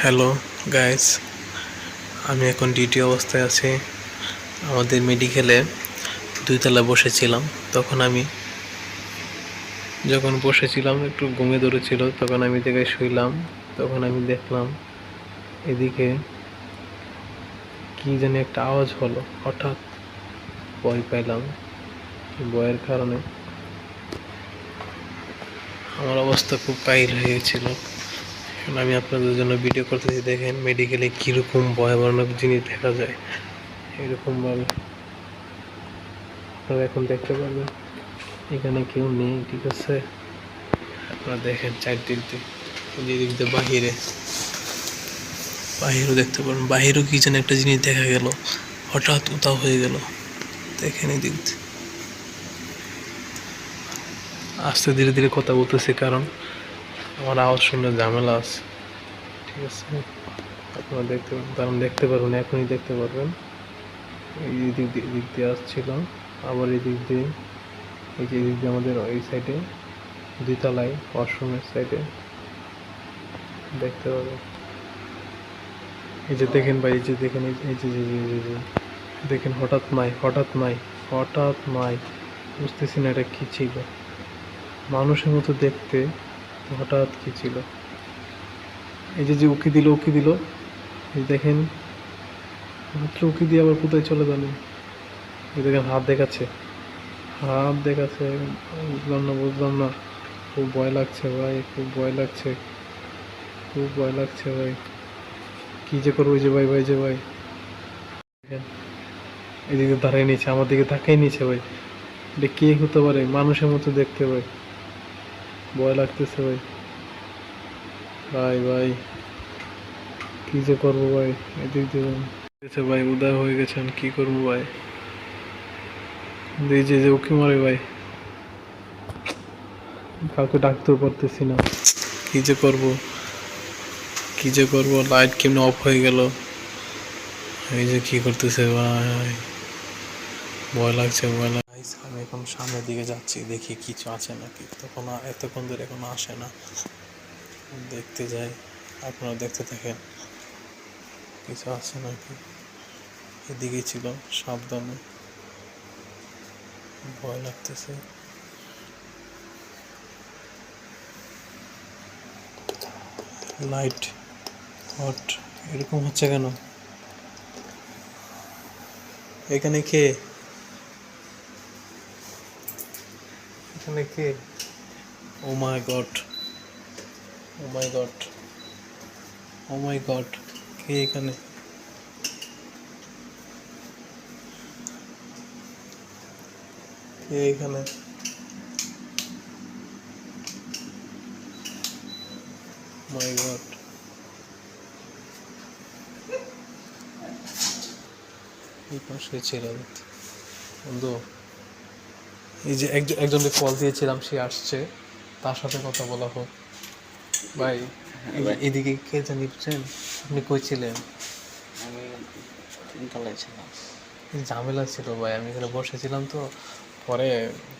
Hello guys আমি এখন duty অবস্থায় আছি আমাদের মেডিকেলে দুইতলা বসেছিলাম। তখন আমি যখন বসেছিলাম, একটু ঘুমে ধরেছিল। তখন আমি জায়গায় শুইলাম। তখন আমি দেখলাম এদিকে কি জানি একটা আওয়াজ হলো। হঠাৎ ভয় পাইলাম ভয়ের কারণে আমার অবস্থা খুব কাহিল হয়ে এখন আমি আপনাদের জন্য ভিডিও করতেছি, দেখেন মেডিকেলে কীরকম ভয়াবহক জিনিস দেখা যায়। এরকমভাবে আপনারা এখন দেখতে পারবেন, এখানে কেউ নেই, ঠিক আছে? আপনারা দেখেন চারদিক দিয়ে যেদিক দিয়ে বাহিরে। বাহিরও দেখতে পারেন বাহিরেও কি যেন একটা জিনিস দেখা গেল, হঠাৎ উতাও হয়ে গেল। দেখেন এদিক দিয়ে আস্তে ধীরে ধীরে কথা বলতেছে কারণ আমার আওয়াজ শুনে ঝামেলা আছে। ঠিক আছে? আপনারা দেখতে কারণ দেখতে পারবেন, এখনই দেখতে পারবেন। এই দিক দিয়ে দিক দিয়ে আসছিল আবার এই দিক দিয়ে, এই যে দিক দিয়ে আমাদের এই সাইডে দ্বিতলায় ওয়াশরুমের সাইডে দেখতে পাবেন এই যে দেখেন ভাই, এই যে দেখেন, এই যে এই যে যে দেখেন হঠাৎ মাই হঠাৎ মাই হঠাৎ মাই বুঝতেছি না এটা কী ছিল। মানুষের মতো দেখতে হঠাৎ কি ছিল? এই যে যে উকি দিল উকি দিল। এই দেখেন, মাত্র উকি দিয়ে আবার কোথায় চলে জানেন এই দেখেন, হাত দেখাচ্ছে। হাত দেখাচ্ছে, বুঝলাম না বুঝলাম না। খুব ভয় লাগছে ভাই, খুব ভয় লাগছে। খুব ভয় লাগছে ভাই। কি যে করব যে ভাই ভাই যে ভাই। এদিকে দাঁড়াই নিয়েছে, আমার দিকে তাকাই নিয়েছে ভাই। এটা কে হতে পারে? মানুষের মতো দেখতে ভাই। ভয় লাগতেছে ভাই। ভাই ভাই। কি যে করব ভাই? এদিক দিয়ে ভাই উদয় হয়ে গেছেন কি করব ভাই? এই যে যে উকি মারে ভাই। কাউকে ডাকতেও পারতেছি না। কি যে করব? কি যে করব? লাইট কেমনে অফ হয়ে গেল? এই যে কি করতেছে ভাই? ভয় লাগছে, ভয় Guys, আমি এখন সামনের দিকে যাচ্ছি দেখি কিছু আছে নাকি। তখন এতক্ষণ ধরে এখনও আসে না। দেখতে যাই আপনারা দেখতে থাকেন। কিছু আছে নাকি? এদিকে ছিল সাবধানে। ভয় লাগতেছে। লাইট হট এরকম হচ্ছে কেন? এখানে কে? এখানে কে? ও my god oh my god oh my god কে এখানে? কে এখানে? মাই গড এই পাশে ছিল বন্ধু। এই যে একজন একজনকে কল দিয়েছিলাম সে আসছে। তার সাথে কথা বলা হোক। ভাই এদিকে কে জানি বুঝছেন আপনি কই ছিলেন? আমি তিনতলায় ছিলাম। ঝামেলা ছিল ভাই আমি এখানে বসেছিলাম তো। পরে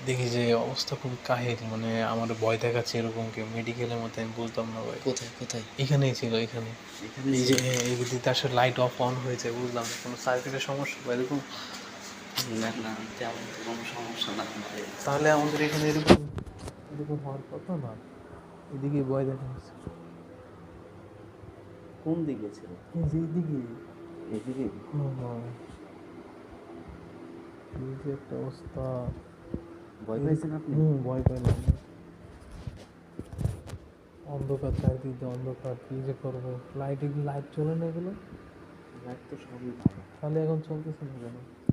দেখি যে অবস্থা খুব কাহিল মানে আমার ভয় দেখাচ্ছে এরকম কেউ। মেডিকেলের মধ্যে আমি বলতাম না ভাই। কোথায় কোথায়? এখানেই ছিল এখানে। এখানে এই যে এই যে তার সাথে লাইট অফ অন হয়েছে বুঝলাম। কোনো সার্কিটের সমস্যা বা এরকম? তাহলে আমাদের এখানে এরকম এরকম হওয়ার কথা না? এদিকে ভয় দেখা যাচ্ছে কোন দিকে ছিল? এদিকে। এদিকে। এই যে একটা অবস্থা। ভয় পাইছেন আপনি? হুম ভয় পাইলাম। অন্ধকার চারিদিক অন্ধকার কি যে করব? লাইট লাইট চলে না এগুলো? লাইট তো সবই ভালো। তাহলে এখন চলতেছে না কেন?